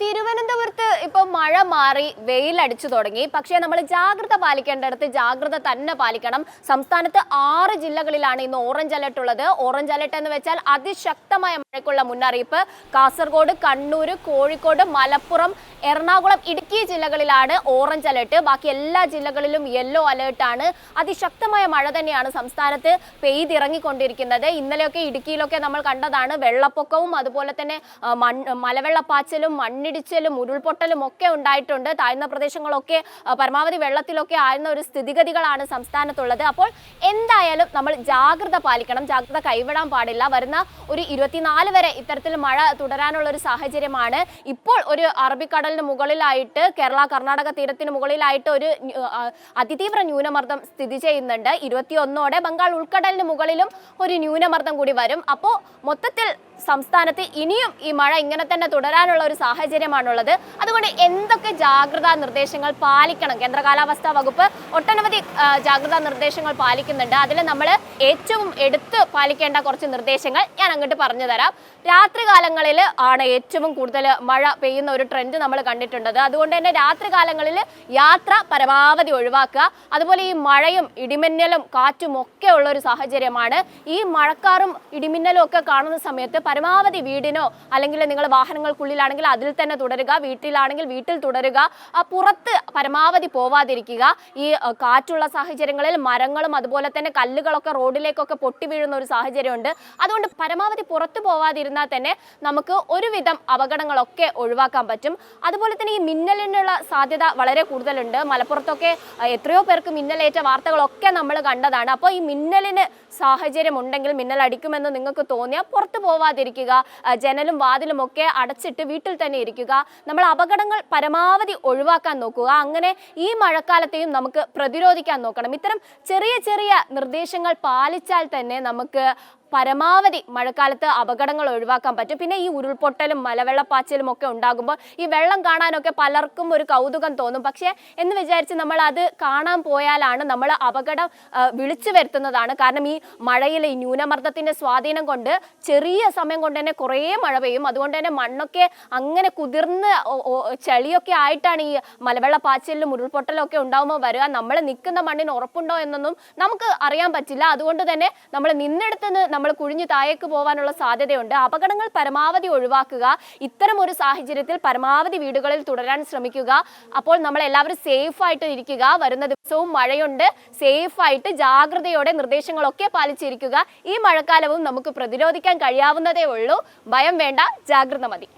തിരുവനന്തപുരത്ത് ഇപ്പോൾ മഴ മാറി വെയിലടിച്ചു തുടങ്ങി. പക്ഷേ നമ്മൾ ജാഗ്രത പാലിക്കേണ്ടടുത്ത് ജാഗ്രത തന്നെ പാലിക്കണം. സംസ്ഥാനത്ത് ആറ് ജില്ലകളിലാണ് ഇന്ന് ഓറഞ്ച് അലർട്ട് ഉള്ളത്. ഓറഞ്ച് അലർട്ട് എന്ന് വെച്ചാൽ അതിശക്തമായ മഴയ്ക്കുള്ള മുന്നറിയിപ്പ്. കാസർഗോഡ് കണ്ണൂർ കോഴിക്കോട് മലപ്പുറം എറണാകുളം ഇടുക്കി ജില്ലകളിലാണ് ഓറഞ്ച് അലർട്ട്. ബാക്കി എല്ലാ ജില്ലകളിലും യെല്ലോ അലേർട്ടാണ് അതിശക്തമായ മഴ തന്നെയാണ് സംസ്ഥാനത്ത് പെയ്തിറങ്ങിക്കൊണ്ടിരിക്കുന്നത്. ഇന്നലെയൊക്കെ ഇടുക്കിയിലൊക്കെ നമ്മൾ കണ്ടതാണ് വെള്ളപ്പൊക്കവും അതുപോലെ തന്നെ മൺ മലവെള്ളപ്പാച്ചലും മണ്ണിടിച്ചിലും ഉരുൾപൊട്ടലും ഒക്കെ ഉണ്ടായിട്ടുണ്ട്. താഴ്ന്ന പ്രദേശങ്ങളൊക്കെ പരമാവധി വെള്ളത്തിലൊക്കെ ആയിരുന്ന ഒരു സ്ഥിതിഗതികളാണ് സംസ്ഥാനത്തുള്ളത്. അപ്പോൾ എന്തായാലും നമ്മൾ ജാഗ്രത പാലിക്കണം. ജാഗ്രത കൈവിടാൻ പാടില്ല. വരുന്ന ഒരു ഇരുപത്തിനാല് വരെ ഇത്തരത്തിൽ മഴ തുടരാനുള്ള ഒരു സാഹചര്യമാണ്. ഇപ്പോൾ ഒരു അറബിക്കടലിന് മുകളിലായിട്ട് കേരള കർണാടക തീരത്തിന് മുകളിലായിട്ട് ഒരു അതിതീവ്ര ന്യൂനമർദ്ദം സ്ഥിതി ചെയ്യുന്നുണ്ട്. ഇരുപത്തിയൊന്നോടെ ബംഗാൾ ഉൾക്കടലിന് മുകളിലും ഒരു ന്യൂനമർദ്ദം കൂടി വരും. അപ്പോൾ മൊത്തത്തിൽ സംസ്ഥാനത്ത് ഇനിയും ഈ മഴ ഇങ്ങനെ തന്നെ തുടരാനുള്ള ഒരു സാഹചര്യമാണുള്ളത്. അതുകൊണ്ട് എന്തൊക്കെ ജാഗ്രതാ നിർദ്ദേശങ്ങൾ പാലിക്കണം? കേന്ദ്ര കാലാവസ്ഥാ വകുപ്പ് ഒട്ടനവധി ജാഗ്രതാ നിർദ്ദേശങ്ങൾ പാലിക്കുന്നുണ്ട്. അതിൽ നമ്മൾ ഏറ്റവും എടുത്ത് പാലിക്കേണ്ട കുറച്ച് നിർദ്ദേശങ്ങൾ ഞാൻ അങ്ങോട്ട് പറഞ്ഞു തരാം രാത്രി കാലങ്ങളിൽ ആണ് ഏറ്റവും കൂടുതൽ മഴ പെയ്യുന്ന ഒരു ട്രെൻഡ് നമ്മൾ കണ്ടിട്ടുണ്ടത് അതുകൊണ്ട് തന്നെ രാത്രികാലങ്ങളിൽ യാത്ര പരമാവധി ഒഴിവാക്കുക. അതുപോലെ ഈ മഴയും ഇടിമിന്നലും കാറ്റും ഒക്കെ ഉള്ള ഒരു സാഹചര്യമാണ്. ഈ മഴക്കാറും ഇടിമിന്നലും ഒക്കെ കാണുന്ന സമയത്ത് പരമാവധി വീടിനോ അല്ലെങ്കിൽ നിങ്ങൾ വാഹനങ്ങൾക്കുള്ളിലാണെങ്കിൽ അതിൽ തന്നെ തുടരുക വീട്ടിലാണെങ്കിൽ വീട്ടിൽ തുടരുക പുറത്ത് പരമാവധി പോവാതിരിക്കുക. ഈ കാറ്റുള്ള സാഹചര്യങ്ങളിൽ മരങ്ങളും അതുപോലെ തന്നെ കല്ലുകളൊക്കെ റോഡിലേക്കൊക്കെ പൊട്ടി വീഴുന്ന ഒരു സാഹചര്യമുണ്ട്. അതുകൊണ്ട് പരമാവധി പുറത്തു പോവാതിരുന്നാൽ തന്നെ നമുക്ക് ഒരുവിധം അപകടങ്ങളൊക്കെ ഒഴിവാക്കാൻ പറ്റും. അതുപോലെ തന്നെ ഈ മിന്നലിനുള്ള സാധ്യത വളരെ കൂടുതലുണ്ട്. മലപ്പുറത്തൊക്കെ എത്രയോ പേർക്ക് മിന്നലേറ്റ വാർത്തകളൊക്കെ നമ്മൾ കണ്ടതാണ്. അപ്പോൾ ഈ മിന്നലിന് സാഹചര്യം ഉണ്ടെങ്കിൽ മിന്നലടിക്കുമെന്ന് നിങ്ങൾക്ക് തോന്നിയാൽ പുറത്തു പോവാതിരിക്കുക. ആ, ജനലും വാതിലും ഒക്കെ അടച്ചിട്ട് വീട്ടിൽ തന്നെ ഇരിക്കുക. നമ്മൾ അപകടങ്ങൾ പരമാവധി ഒഴിവാക്കാൻ നോക്കുക. അങ്ങനെ ഈ മഴക്കാലത്തെയും നമുക്ക് പ്രതിരോധിക്കാൻ നോക്കണം. ഇത്തരം ചെറിയ ചെറിയ നിർദ്ദേശങ്ങൾ പാലിച്ചാൽ തന്നെ നമുക്ക് പരമാവധി മഴക്കാലത്ത് അപകടങ്ങൾ ഒഴിവാക്കാൻ പറ്റും. പിന്നെ ഈ ഉരുൾപൊട്ടലും മലവെള്ളപ്പാച്ചിലും ഒക്കെ ഉണ്ടാകുമ്പോൾ ഈ വെള്ളം കാണാനൊക്കെ പലർക്കും ഒരു കൗതുകം തോന്നും. പക്ഷേ എന്ന് വിചാരിച്ച് നമ്മൾ അത് കാണാൻ പോയാലാണ് നമ്മൾ അപകടം വിളിച്ചു വരുത്തുന്നതാണ്. കാരണം ഈ മഴയിൽ ഈ ന്യൂനമർദ്ദത്തിന്റെ സ്വാധീനം കൊണ്ട് ചെറിയ സമയം കൊണ്ട് തന്നെ കുറേ മഴ പെയ്യും. അതുകൊണ്ട് തന്നെ മണ്ണൊക്കെ അങ്ങനെ കുതിർന്ന് ചെളിയൊക്കെ ആയിട്ടാണ് ഈ മലവെള്ളപ്പാച്ചിലും ഉരുൾപൊട്ടലും ഒക്കെ ഉണ്ടാകുമ്പോൾ വരിക. നമ്മൾ നിൽക്കുന്ന മണ്ണിന് ഉറപ്പുണ്ടോ എന്നൊന്നും നമുക്ക് അറിയാൻ പറ്റില്ല. അതുകൊണ്ട് തന്നെ നമ്മൾ നിന്നെടുത്തുനിന്ന് നമ്മൾ കുഴിഞ്ഞു താഴേക്ക് പോകാനുള്ള സാധ്യതയുണ്ട്. അപകടങ്ങൾ പരമാവധി ഒഴിവാക്കുക. ഇത്തരം ഒരു സാഹചര്യത്തിൽ പരമാവധി വീടുകളിൽ തുടരാൻ ശ്രമിക്കുക. അപ്പോൾ നമ്മൾ എല്ലാവരും സേഫ് ആയിട്ട് ഇരിക്കുക. വരുന്ന ദിവസവും മഴയുണ്ട്. സേഫ് ആയിട്ട് ജാഗ്രതയോടെ നിർദ്ദേശങ്ങളൊക്കെ പാലിച്ചിരിക്കുക. ഈ മഴക്കാലവും നമുക്ക് പ്രതിരോധിക്കാൻ കഴിയാവുന്നതേ ഉള്ളൂ. ഭയം വേണ്ട. ജാഗ്രത മതി.